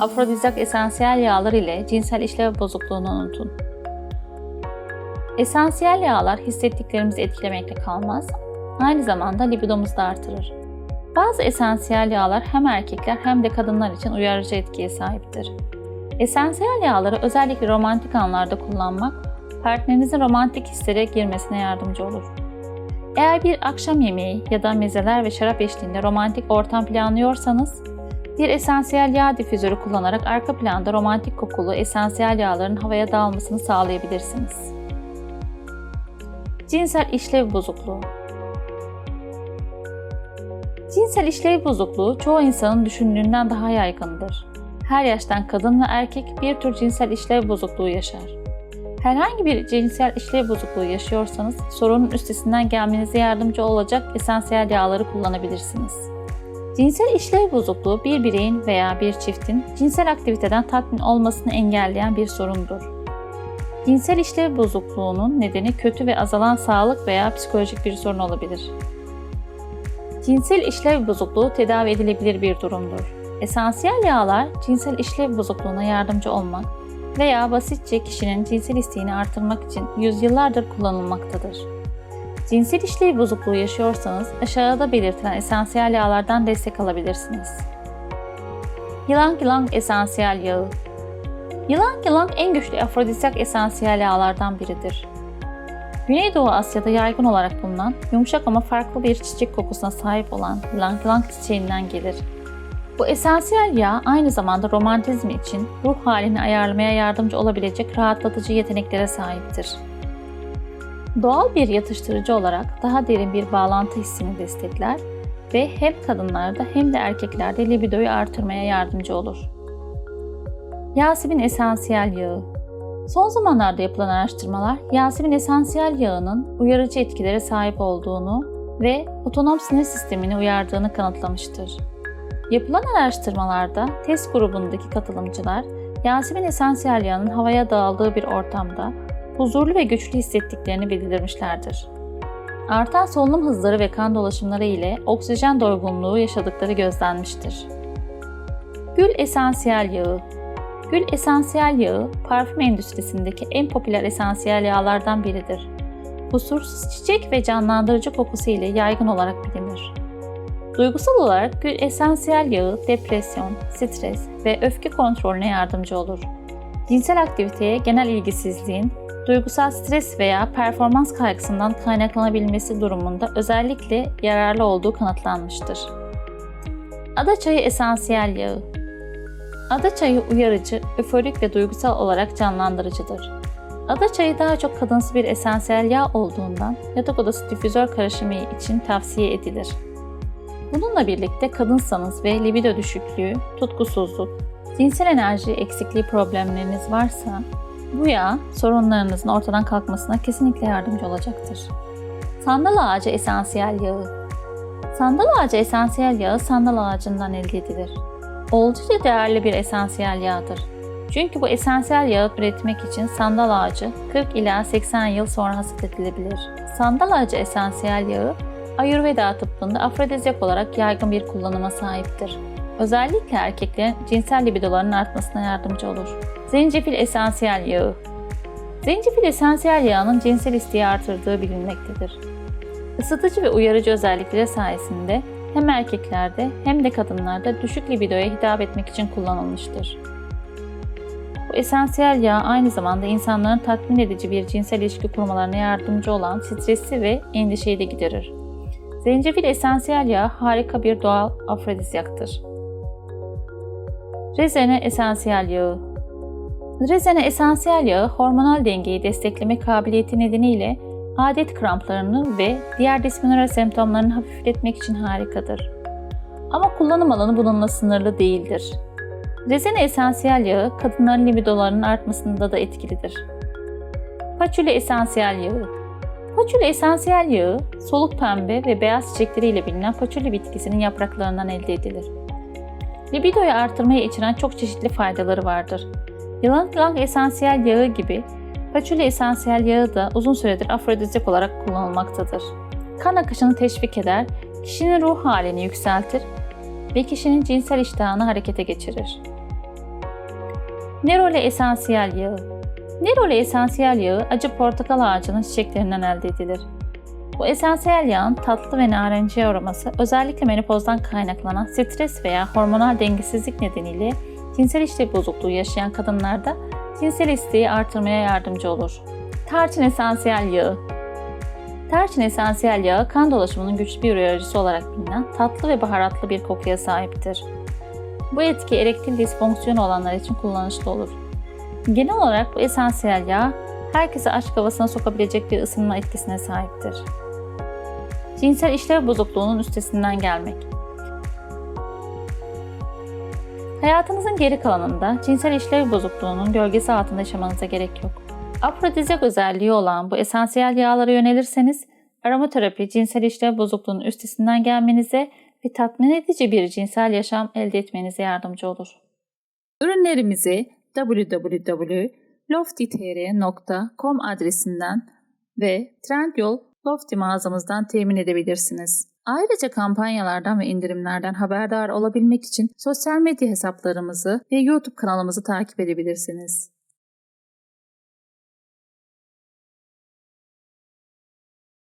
Afrodizyak esansiyel yağlar ile cinsel işlev bozukluğunu unutun. Esansiyel yağlar hissettiklerimizi etkilemekle kalmaz, aynı zamanda libidomuzu da artırır. Bazı esansiyel yağlar hem erkekler hem de kadınlar için uyarıcı etkiye sahiptir. Esansiyel yağları özellikle romantik anlarda kullanmak, partnerinizin romantik hislere girmesine yardımcı olur. Eğer bir akşam yemeği ya da mezeler ve şarap eşliğinde romantik ortam planlıyorsanız, bir esansiyel yağ difüzörü kullanarak arka planda romantik kokulu esansiyel yağların havaya dağılmasını sağlayabilirsiniz. Cinsel işlev bozukluğu Cinsel işlev bozukluğu çoğu insanın düşündüğünden daha yaygındır. Her yaştan kadın ve erkek bir tür cinsel işlev bozukluğu yaşar. Herhangi bir cinsel işlev bozukluğu yaşıyorsanız sorunun üstesinden gelmenize yardımcı olacak esansiyel yağları kullanabilirsiniz. Cinsel işlev bozukluğu bir bireyin veya bir çiftin cinsel aktiviteden tatmin olmasını engelleyen bir sorundur. Cinsel işlev bozukluğunun nedeni kötü ve azalan sağlık veya psikolojik bir sorun olabilir. Cinsel işlev bozukluğu tedavi edilebilir bir durumdur. Esansiyel yağlar cinsel işlev bozukluğuna yardımcı olmak veya basitçe kişinin cinsel isteğini artırmak için yüzyıllardır kullanılmaktadır. Cinsel işlev bozukluğu yaşıyorsanız aşağıda belirtilen esansiyel yağlardan destek alabilirsiniz. Yılan yılan esansiyel yağı Yılan yılan en güçlü afrodisyak esansiyel yağlardan biridir. Güneydoğu Asya'da yaygın olarak bulunan, yumuşak ama farklı bir çiçek kokusuna sahip olan yılan yılan çiçeğinden gelir. Bu esansiyel yağ aynı zamanda romantizm için ruh halini ayarlamaya yardımcı olabilecek rahatlatıcı yeteneklere sahiptir. Doğal bir yatıştırıcı olarak daha derin bir bağlantı hissini destekler ve hem kadınlarda hem de erkeklerde libidoyu artırmaya yardımcı olur. Yasemin esansiyel yağı Son zamanlarda yapılan araştırmalar Yasemin esansiyel yağının uyarıcı etkilere sahip olduğunu ve otonom sinir sistemini uyardığını kanıtlamıştır. Yapılan araştırmalarda test grubundaki katılımcılar Yasemin esansiyel yağının havaya dağıldığı bir ortamda huzurlu ve güçlü hissettiklerini bildirmişlerdir. Artan solunum hızları ve kan dolaşımları ile oksijen doygunluğu yaşadıkları gözlenmiştir. Gül esansiyel yağı Gül esansiyel yağı, parfüm endüstrisindeki en popüler esansiyel yağlardan biridir. Kusursuz çiçek ve canlandırıcı kokusu ile yaygın olarak bilinir. Duygusal olarak gül esansiyel yağı depresyon, stres ve öfke kontrolüne yardımcı olur. Cinsel aktiviteye genel ilgisizliğin, duygusal stres veya performans kaygısından kaynaklanabilmesi durumunda özellikle yararlı olduğu kanıtlanmıştır. Ada çayı esansiyel yağı Ada çayı uyarıcı, öforik ve duygusal olarak canlandırıcıdır. Ada çayı daha çok kadınsı bir esansiyel yağ olduğundan yatak odası difüzör karışımı için tavsiye edilir. Bununla birlikte kadınsanız ve libido düşüklüğü, tutkusuzluk, cinsel enerji eksikliği problemleriniz varsa bu yağ sorunlarınızın ortadan kalkmasına kesinlikle yardımcı olacaktır. Sandal ağacı esansiyel yağı Sandal ağacı esansiyel yağı sandal ağacından elde edilir. Oldukça değerli bir esansiyel yağdır. Çünkü bu esansiyel yağı üretmek için sandal ağacı 40 ila 80 yıl sonra hasat edilebilir. Sandal ağacı esansiyel yağı Ayurveda tıbbında afrodizyak olarak yaygın bir kullanıma sahiptir. Özellikle erkeklerin cinsel libidolarının artmasına yardımcı olur. Zencefil esansiyel yağı Zencefil esansiyel yağının cinsel isteği artırdığı bilinmektedir. Isıtıcı ve uyarıcı özellikleri sayesinde hem erkeklerde hem de kadınlarda düşük libidoya hitap etmek için kullanılmıştır. Bu esansiyel yağ aynı zamanda insanların tatmin edici bir cinsel ilişki kurmalarına yardımcı olan stresi ve endişeyi de giderir. Zencefil esansiyel yağı harika bir doğal afrodizyaktır. Rezene esansiyel yağı Rezene esansiyel yağı hormonal dengeyi destekleme kabiliyeti nedeniyle adet kramplarını ve diğer dismenöral semptomlarını hafifletmek için harikadır. Ama kullanım alanı bununla sınırlı değildir. Rezene esansiyel yağı kadınların libidolarının artmasında da etkilidir. Paçuli esansiyel yağı Paçuli esansiyel yağı, soluk pembe ve beyaz çiçekleriyle bilinen paçuli bitkisinin yapraklarından elde edilir. Libidoyu artırmaya içeren çok çeşitli faydaları vardır. Yılan yılan esansiyel yağı gibi Patchouli esansiyel yağı da uzun süredir afrodizyak olarak kullanılmaktadır. Kan akışını teşvik eder, kişinin ruh halini yükseltir ve kişinin cinsel iştahını harekete geçirir. Neroli esansiyel yağı Neroli esansiyel yağı acı portakal ağacının çiçeklerinden elde edilir. Bu esansiyel yağın tatlı ve narenciye aroması özellikle menopozdan kaynaklanan stres veya hormonal dengesizlik nedeniyle cinsel işlev bozukluğu yaşayan kadınlarda cinsel isteği artırmaya yardımcı olur. Tarçın esansiyel yağı Tarçın esansiyel yağı kan dolaşımının güçlü bir uyarıcısı olarak bilinen tatlı ve baharatlı bir kokuya sahiptir. Bu etki erektil disfonksiyonu olanlar için kullanışlı olur. Genel olarak bu esansiyel yağ herkese aşk havasına sokabilecek bir ısınma etkisine sahiptir. Cinsel işlev bozukluğunun üstesinden gelmek. Hayatınızın geri kalanında cinsel işlev bozukluğunun gölgesi altında yaşamanıza gerek yok. Afrodizyak özelliği olan bu esansiyel yağlara yönelirseniz aromaterapi cinsel işlev bozukluğunun üstesinden gelmenize ve tatmin edici bir cinsel yaşam elde etmenize yardımcı olur. Ürünlerimizi www.loftitr.com adresinden ve Trendyol Lofty mağazamızdan temin edebilirsiniz. Ayrıca kampanyalardan ve indirimlerden haberdar olabilmek için sosyal medya hesaplarımızı ve YouTube kanalımızı takip edebilirsiniz.